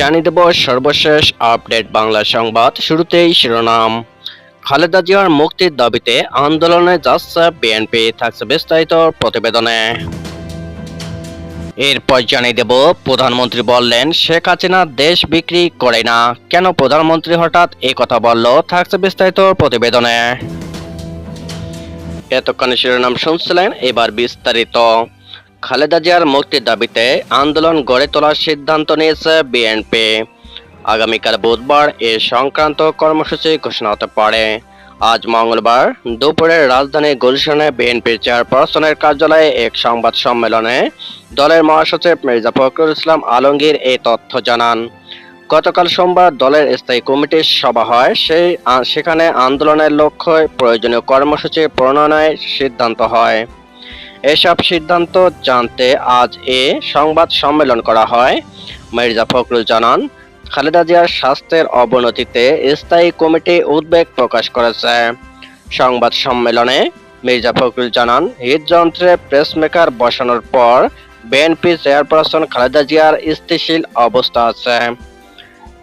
জানিয়ে দেব সর্বশেষ আপডেট বাংলা সংবাদ। শুরুতেই শিরোনাম। খালেদা জিয়ার মুক্তির দাবিতে আন্দোলনে যাচ্ছে বিএনপি, থাকছে বিস্তারিত প্রতিবেদনে। এরপর জানিয়ে দেব, প্রধানমন্ত্রী বললেন, শেখ হাসিনা দেশ বিক্রি করে না। কেন প্রধানমন্ত্রী হঠাৎ এই কথা বলল? থাকছে বিস্তারিত প্রতিবেদনে। এতক্ষণে শিরোনাম শুনছিলেন, এবার বিস্তারিত। খালেদা জিয়ার মুক্তির দাবিতে আন্দোলন গড়ে তোলার সিদ্ধান্ত নিয়েছে বিএনপি। আগামীকাল বুধবার এ সংক্রান্ত কর্মসূচি ঘোষণা হতে পারে। আজ মঙ্গলবার দুপুরে রাজধানী গুলশানে বিএনপির চেয়ারপারসনের কার্যালয়ে এক সংবাদ সম্মেলনে দলের মহাসচিব মির্জা ফখরুল ইসলাম আলমগীর এই তথ্য জানান। গতকাল সোমবার দলের স্থায়ী কমিটির সভা হয়, সেই সেখানে আন্দোলনের লক্ষ্যে প্রয়োজনীয় কর্মসূচি প্রণয়নের সিদ্ধান্ত হয়। এসব সিদ্ধান্ত জানতে আজ এ সংবাদ সম্মেলন করা হয়। মির্জা ফখরুল জানান, খালেদা জিয়ার স্বাস্থ্যের অবনতিতে স্থায়ী কমিটি উদ্বেগ প্রকাশ করেছে। সংবাদ সম্মেলনে মির্জা ফখরুল জানান, হৃদযন্ত্রে প্রেসমেকার বসানোর পর, বিএনপি চেয়ারপারসন খালেদা জিয়ার স্থিতিশীল অবস্থা আছে।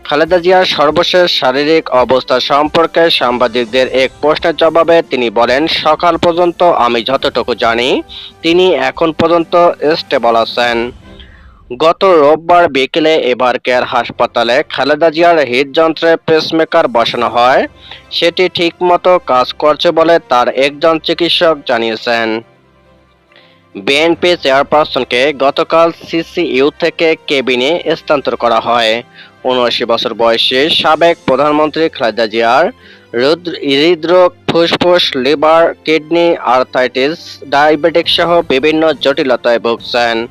খালেদা জিয়ার সর্বশেষ শারীরিক অবস্থা সম্পর্কে সাংবাদিকদের এক প্রশ্নের জবাবে তিনি বলেন, সকাল পর্যন্ত আমি যতটুকু জানি, তিনি এখন পর্যন্ত স্টেবল আছেন। গত রোববার বিকেলে এবার কেয়ার হাসপাতালে খালেদা জিয়ার হৃদযন্ত্রে পেসমেকার বসানো হয়। সেটি ঠিকমতো কাজ করছে বলে তার একজন চিকিৎসক জানিয়েছেন। বিএনপি চেয়ারপারসনকে গতকাল সিসিইউ থেকে কেবিনে স্থানান্তর করা হয়। উনআশি বছর বয়সী সাবেক প্রধানমন্ত্রী খালেদা জিয়ার হৃদ- হৃদরোগ, ফুসফুস, লিভার, কিডনি, আর্থাইটিস ডায়াবেটিক সহ বিভিন্ন জটিলতায় ভুগছেন।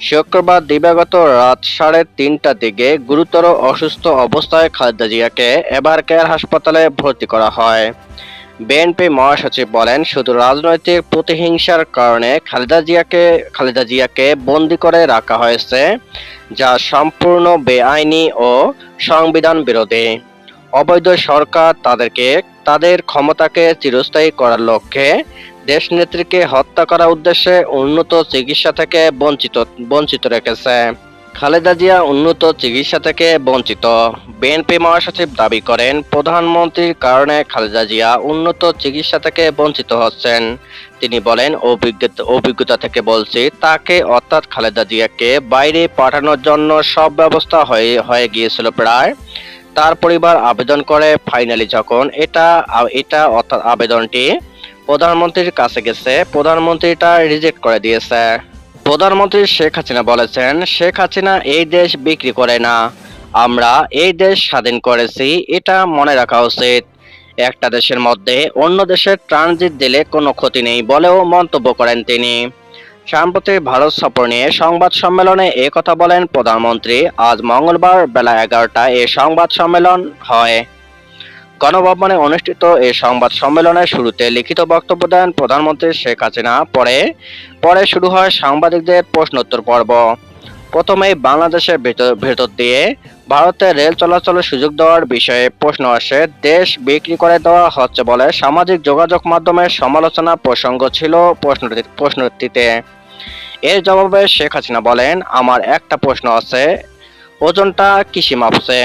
শুক্রবার দিবাগত রাত সাড়ে তিনটার দিকে গুরুতর অসুস্থ অবস্থায় খালেদা জিয়াকে এবার কেয়ার হাসপাতালে ভর্তি করা হয়। বিএনপি মহাসচিব বলেন, শুধু রাজনৈতিক প্রতিহিংসার কারণে খালেদা জিয়াকে খালেদা জিয়াকে বন্দি করে রাখা হয়েছে, যা সম্পূর্ণ বেআইনি ও সংবিধান বিরোধী। অবৈধ সরকার তাদেরকে, তাদের ক্ষমতাকে চিরস্থায়ী করার লক্ষ্যে দেশনেত্রীকে হত্যা করার উদ্দেশ্যে উন্নত চিকিৎসা থেকে বঞ্চিত বঞ্চিত রেখেছে। খালেদা জিয়া উন্নত চিকিৎসা থেকে বঞ্চিত। বিএনপি মহাসচিব দাবি করেন, প্রধানমন্ত্রীর কারণে খালেদা জিয়া উন্নত চিকিৎসা থেকে বঞ্চিত হচ্ছেন। তিনি বলেন, অভিজ্ঞতা থেকে বলছি, তাকে অর্থাৎ খালেদা জিয়াকে বাইরে পাঠানোর জন্য সব ব্যবস্থা হয়ে হয়ে গিয়েছিল প্রায়। তার পরিবার আবেদন করে ফাইনালি যখন এটা এটা অর্থাৎ আবেদনটি প্রধানমন্ত্রীর কাছে গেছে প্রধানমন্ত্রী তা রিজেক্ট করে দিয়েছে। প্রধানমন্ত্রী শেখ হাসিনা বলেছেন, শেখ হাসিনা এই দেশ বিক্রি করে না, আমরা এই দেশ স্বাধীন করেছি, এটা মনে রাখা উচিত। একটা দেশের মধ্যে অন্য দেশের ট্রানজিট দিলে কোনো ক্ষতি নেই বলেও মন্তব্য করেন তিনি। সাম্প্রতিক ভারত সফর নিয়ে সংবাদ সম্মেলনে এ কথা বলেন প্রধানমন্ত্রী। আজ মঙ্গলবার বেলা এগারোটায় এ সংবাদ সম্মেলন হয়। গণভবনে অনুষ্ঠিত এই সংবাদ সম্মেলনের শুরুতে লিখিত বক্তব্য দেন প্রধানমন্ত্রী শেখ হাসিনা। পরে পরে শুরু হয় সাংবাদিকদের প্রশ্নোত্তর পর্ব। প্রথমেই বাংলাদেশের ভেতর দিয়ে ভারতে রেল চলাচলের সুযোগ দেওয়ার বিষয়ে প্রশ্ন আসে। দেশ বিক্রি করে দেওয়া হচ্ছে বলে সামাজিক যোগাযোগ মাধ্যমে সমালোচনা প্রসঙ্গ ছিল প্রশ্নটি, প্রশ্নটিতে। এর জবাবে শেখ হাসিনা বলেন, আমার একটা প্রশ্ন আছে। ওজনটা কিসে মাপছে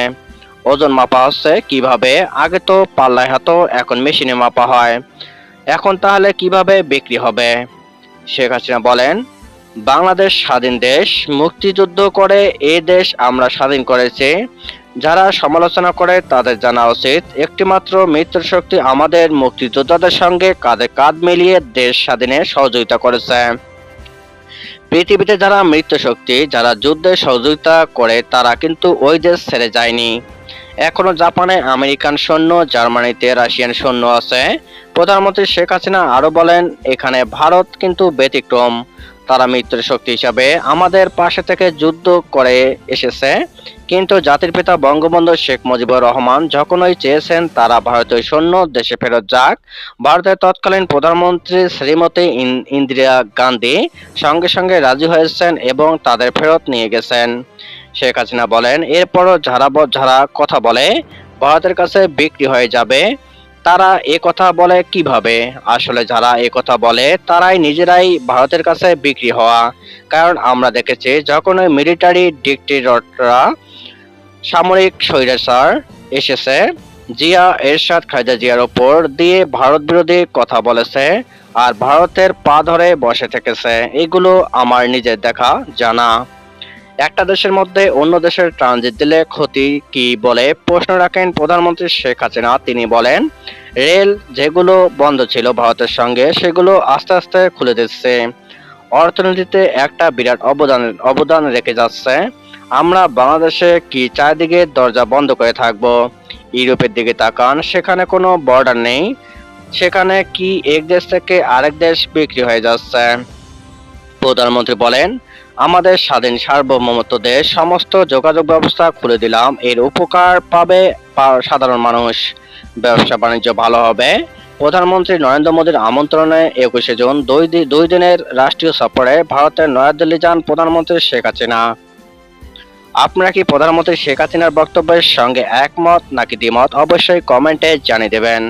ওজন মাপা হচ্ছে কীভাবে? আগে তো পাল্লায় হাতো, এখন মেশিনে মাপা হয়। এখন তাহলে কীভাবে বিক্রি হবে? শেখ হাসিনা বলেন, বাংলাদেশ স্বাধীন দেশ, মুক্তিযুদ্ধ করে এই দেশ আমরা স্বাধীন করেছি। যারা সমালোচনা করে তাদের জানা উচিত, একটিমাত্র মিত্র শক্তি আমাদের মুক্তিযোদ্ধাদের সঙ্গে কাঁধে কাঁধ মিলিয়ে দেশ স্বাধীনে সহযোগিতা করেছে। পৃথিবীতে যারা মৃত্যু শক্তি, যারা যুদ্ধে সহযোগিতা করে, তারা কিন্তু ওই দেশ ছেড়ে যায়নি। এখনও জাপানে আমেরিকান সৈন্য, জার্মানিতে রাশিয়ান সৈন্য আছে। প্রধানমন্ত্রী শেখ হাসিনা আরও বলেন, এখানে ভারত কিন্তু ব্যতিক্রম। তারা মিত্র শক্তি হিসাবে আমাদের পাশে থেকে যুদ্ধ করে এসেছে। কিন্তু জাতির পিতা বঙ্গবন্ধু শেখ মুজিবুর রহমান যখনই চেয়েছেন, তারা ভারতীয় সৈন্য দেশে ফেরত যাক। ভারতের তৎকালীন প্রধানমন্ত্রী শ্রীমতী ইন- ইন্দিরা গান্ধী সঙ্গে সঙ্গে রাজি হয়েছেন এবং তাদের ফেরত নিয়ে গেছেন। শেখ হাসিনা বলেন, এরপরও যারা যারা কথা বলে, ভারতের কাছে বিক্রি হয়ে যাবে, তারা এ কথা বলে কীভাবে? আসলে যারা এ কথা বলে, তারাই নিজেরাই ভারতের কাছে বিক্রি হওয়া। কারণ আমরা দেখেছি, যখন ওই মিলিটারি ডিক্টেটররা সামরিক স্বৈরাচার এসেছে, জিয়া এরশাদ খালেদা জিয়ার ওপর দিয়ে ভারত বিরোধী কথা বলেছে আর ভারতের পা ধরে বসে থেকেছে। এগুলো আমার নিজের দেখা, জানা। একটা দেশের মধ্যে অন্য দেশের ট্রানজিট দিলে ক্ষতি কি বলে প্রশ্ন রাখেন প্রধানমন্ত্রী শেখ হাসিনা। তিনি বলেন, রেল যেগুলো বন্ধ ছিল ভারতের সঙ্গে, সেগুলো আস্তে আস্তে খুলে দিচ্ছে। অর্থনীতিতে একটা বিরাট অবদান অবদান রেখে যাচ্ছে। আমরা বাংলাদেশে কি চারদিকে দরজা বন্ধ করে থাকব? ইউরোপের দিকে তাকান, সেখানে কোনো বর্ডার নেই। সেখানে কি এক দেশ থেকে আরেক দেশ বিক্রি হয়ে যাচ্ছে? প্রধানমন্ত্রী বলেন আমাদের স্বাধীন সার্বভৌমত্ব দেশ, সমস্ত যোগাযোগ ব্যবস্থা খুলে দিলাম। এর উপকার পাবে সাধারণ মানুষ। ব্যবসা বাণিজ্য ভালো হবে। প্রধানমন্ত্রী নরেন্দ্র মোদীর আমন্ত্রণে একুশে জুন দুই দুই দিনের রাষ্ট্রীয় সফরে ভারতের নয়াদিল্লি যান প্রধানমন্ত্রী শেখ হাসিনা। আপনারা কি প্রধানমন্ত্রী শেখ হাসিনার বক্তব্যের সঙ্গে একমত নাকি দ্বিমত? অবশ্যই কমেন্টে জানিয়ে দেবেন।